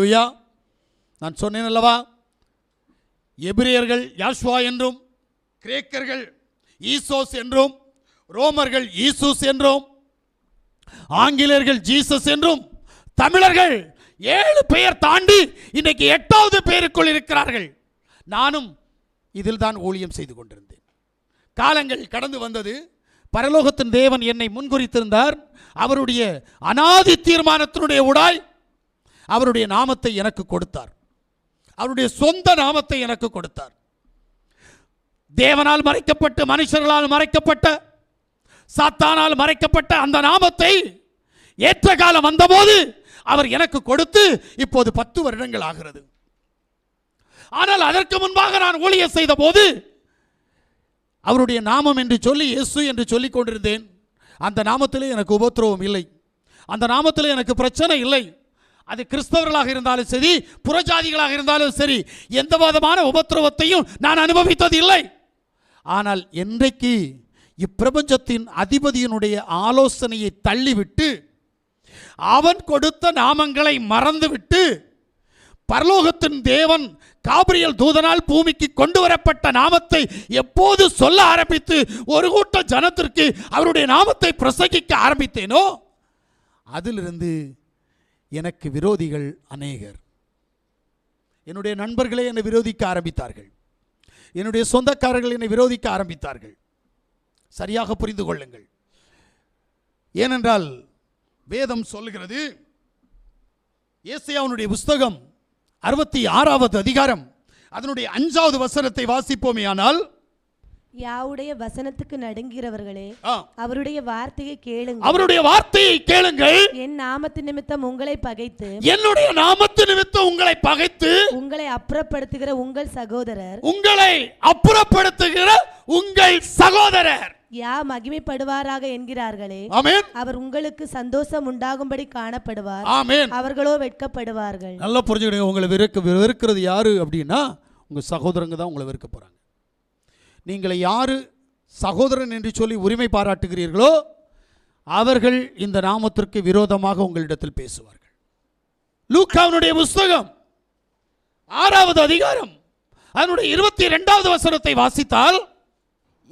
அல்லேலூயா நான் சொன்னேன் அல்லவா? எபிரியர்கள் யாஷ்வா என்றும் கிரேக்கர்கள் ஈசோஸ் என்றும் ரோமர்கள் ஈசூஸ் என்றும் ஆங்கிலேயர்கள் ஜீசஸ் என்றும் தமிழர்கள் ஏழு பெயர் தாண்டி இன்னைக்கு எட்டாவது பெயருக்குள் இருக்கிறார்கள். நானும் இதில் தான் ஊழியம் செய்து கொண்டிருந்தேன். காலங்கள் கடந்து வந்தது. பரலோகத்தின் தேவன் என்னை முன்குறித்திருந்தார். அவருடைய அனாதி தீர்மானத்தினுடைய உடாய் அவருடைய நாமத்தை எனக்கு கொடுத்தார். அவருடைய சொந்த நாமத்தை எனக்கு கொடுத்தார். தேவனால் மறைக்கப்பட்டு மனுஷர்களால் மறைக்கப்பட்ட சாத்தானால் மறைக்கப்பட்ட அந்த நாமத்தை ஏற்ற காலம் வந்தபோது அவர் எனக்கு கொடுத்து இப்போது பத்து வருடங்கள் ஆகிறது. ஆனால் அதற்கு முன்பாக நான் ஊழியர் செய்த போது அவருடைய நாமம் என்று சொல்லி இயேசு என்று சொல்லிக் கொண்டிருந்தேன். அந்த நாமத்திலே எனக்கு உபத்திரவம் இல்லை. அந்த நாமத்திலே எனக்கு பிரச்சனை இல்லை. அது கிறிஸ்தவர்களாக இருந்தாலும் சரி புறஜாதிகளாக இருந்தாலும் சரி எந்த விதமான உபத்திரவத்தையும் நான் அனுபவித்தது இல்லை ஆனால் என்றைக்கு இப்பிரபஞ்சத்தின் அதிபதியினுடைய ஆலோசனையை தள்ளிவிட்டு அவன் கொடுத்த நாமங்களை மறந்துவிட்டு பரலோகத்தின் தேவன் காபிரியல் தூதனால் பூமிக்கு கொண்டு வரப்பட்ட நாமத்தை எப்போது சொல்ல ஆரம்பித்து ஒரு கூட்ட ஜனத்திற்கு அவருடைய நாமத்தை பிரசங்கிக்க ஆரம்பித்தேனோ அதிலிருந்து எனக்கு விரோதிகள் அநேகர். என்னுடைய நண்பர்களே என்னை விரோதிக்க ஆரம்பித்தார்கள். என்னுடைய சொந்தக்காரர்கள் என்னை விரோதிக்க ஆரம்பித்தார்கள். சரியாக புரிந்து கொள்ளுங்கள். ஏனென்றால் வேதம் சொல்கிறது ஏசையாவுடைய புஸ்தகம் அறுபத்தி ஆறாவது அதிகாரம் அதனுடைய அஞ்சாவது வசனத்தை வாசிப்போமே ஆனால் யாவுடைய வசனத்துக்கு நடுங்கிறவர்களே அவருடைய வார்த்தையை கேளுங்க அவருடைய வார்த்தையை கேளுங்கள். என் நாமத்து நிமித்தம் உங்களை பகைத்து என்னுடைய நாமத்து நிமித்தம் உங்களை பகைத்து உங்களை அப்புறப்படுத்துகிற உங்கள் சகோதரர் உங்களை அப்புறப்படுத்துகிற உங்கள் சகோதரர். யா மகிமைப்படுவாராக என்கிறார்களே ஆமென். அவர் உங்களுக்கு சந்தோஷம் உண்டாகும்படி காணப்படுவார். ஆமென். அவர்களோ வெட்கப்படுவார்கள். நல்லா புரிஞ்சுக்கிடுங்க உங்களை வெறுக்க வெறுக்கிறது யாரு அப்படின்னா உங்க சகோதரங்க தான் உங்களை வெறுக்க போறாங்க. நீங்களை யாரு சகோதரன் என்று சொல்லி உரிமை பாராட்டுகிறீர்களோ அவர்கள் இந்த நாமத்திற்கு விரோதமாக உங்களிடத்தில் பேசுவார்கள். லூக்காவினுடைய புஸ்தகம் ஆறாவது அதிகாரம் அதனுடைய இருபத்தி இரண்டாவது வசனத்தை வாசித்தால்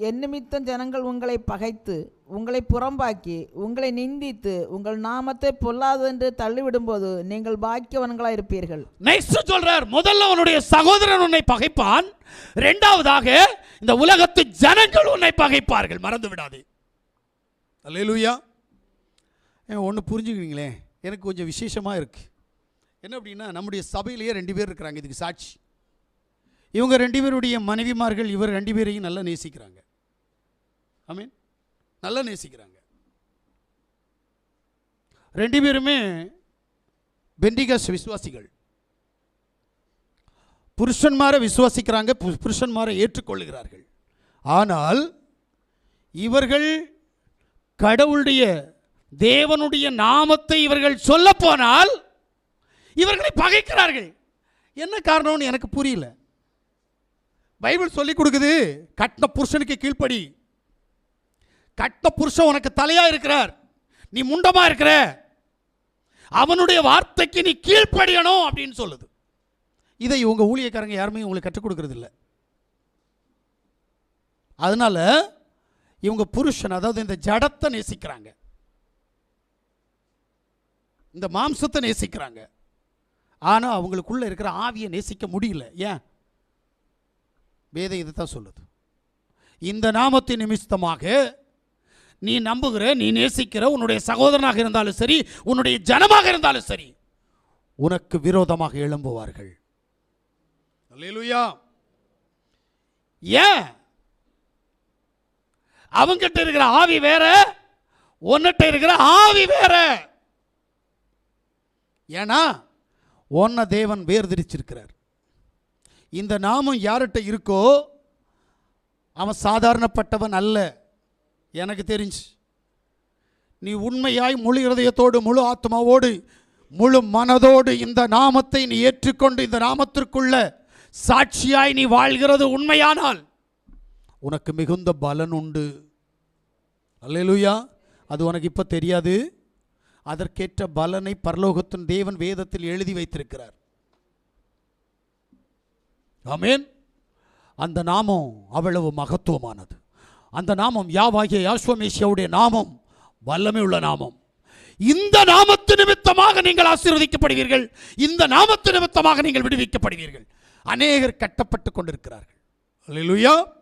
என் நிமித்தம் ஜனங்கள் உங்களை பகைத்து உங்களை புறம்பாக்கி உங்களை நிந்தித்து உங்கள் நாமத்தை பொல்லாதென்று தள்ளிவிடும்போது நீங்கள் பாக்கியவன்களாக இருப்பீர்கள். நெக்ஸ்ட் சொல்றார் முதல்ல உன்னுடைய சகோதரன் உன்னை பகைப்பான் இரண்டாவதாக இந்த உலகத்து ஜனங்கள் உன்னை பகைப்பார்கள். மறந்து விடாதே. அல்லேலூயா. ஒன்று புரிஞ்சுக்கிறீங்களே? எனக்கு கொஞ்சம் விசேஷமாக இருக்கு. என்ன அப்படின்னா நம்முடைய சபையிலேயே ரெண்டு பேர் இருக்கிறாங்க இதுக்கு சாட்சி. இவங்க ரெண்டு பேருடைய மனைவிமார்கள் இவர் ரெண்டு பேரையும் நல்லா நேசிக்கிறாங்க. ஆமீன் நல்லா நேசிக்கிறாங்க. ரெண்டு பேருமே பெண்டிகஸ் விசுவாசிகள். புருஷன்மாரை விசுவாசிக்கிறாங்க புருஷன்மாரை ஏற்றுக்கொள்ளுகிறார்கள் ஆனால் இவர்கள் கடவுளுடைய தேவனுடைய நாமத்தை இவர்கள் சொல்ல போனால் இவர்களை பகைக்கிறார்கள். என்ன காரணம்னு எனக்கு புரியல. பைபிள் சொல்லி கொடுக்குது கட்டின புருஷனுக்கு கீழ்ப்படி. கட்ட புருஷன் உனக்கு தலையா இருக்கிறார். நீ முண்டமா இருக்கிற. அவனுடைய வார்த்தைக்கு நீ கீழ்ப்படியணும் அப்படின்னு சொல்லுது. இதை உங்க ஊழியக்காரங்க யாருமே உங்களுக்கு கற்றுக் கொடுக்கறது இல்ல அதனால இவங்க புருஷன் அதாவது இந்த ஜடத்தை நேசிக்கிறாங்க. இந்த மாம்சத்தை நேசிக்கிறாங்க. ஆனால் அவங்களுக்குள்ள இருக்கிற ஆவியை நேசிக்க முடியல. ஏன்? வேதம் இதை தான் சொல்லுது. இந்த நாமத்தின் நிமித்தமாக நீ நம்புகிற நீ நேசிக்கிற உன்னுடைய சகோதரனாக இருந்தாலும் சரி உன்னுடைய ஜனமாக இருந்தாலும் சரி உனக்கு விரோதமாக எழும்புவார்கள். ஏன்? அவங்கிட்ட இருக்கிற ஆவி வேற உன்னிட்ட இருக்கிற ஆவி வேற. ஏன்னா உன்னை தேவன் வேர்திரிச்சிருக்கிறார். இந்த நாமம் யார்கிட்ட இருக்கோ அவன் சாதாரணப்பட்டவன் அல்ல. எனக்கு தெரிஞ்சு. நீ உண்மையாய் முழு இருதயத்தோடு முழு ஆத்மாவோடு முழு மனதோடு இந்த நாமத்தை நீ ஏற்றுக்கொண்டு இந்த நாமத்திற்குள்ள சாட்சியாய் நீ வாழ்கிறது உண்மையானால் உனக்கு மிகுந்த பலன் உண்டு. அல்லேலூயா. அது உனக்கு இப்போ தெரியாது. அதற்கேற்ற பலனை பரலோகத்தின் தேவன் வேதத்தில் எழுதி வைத்திருக்கிறார். ஆமேன். அந்த நாமம் அவ்வளவு மகத்துவமானது. அந்த நாமம் யாவாகிய யாஸ்வமேசியாவுடைய நாமம் வல்லமை உள்ள நாமம். இந்த நாமத்து நிமித்தமாக நீங்கள் ஆசீர்வதிக்கப்படுவீர்கள். இந்த நாமத்து நிமித்தமாக நீங்கள் விடுவிக்கப்படுவீர்கள். அநேகர் கட்டப்பட்டு கொண்டிருக்கிறார்கள். அல்லேலூயா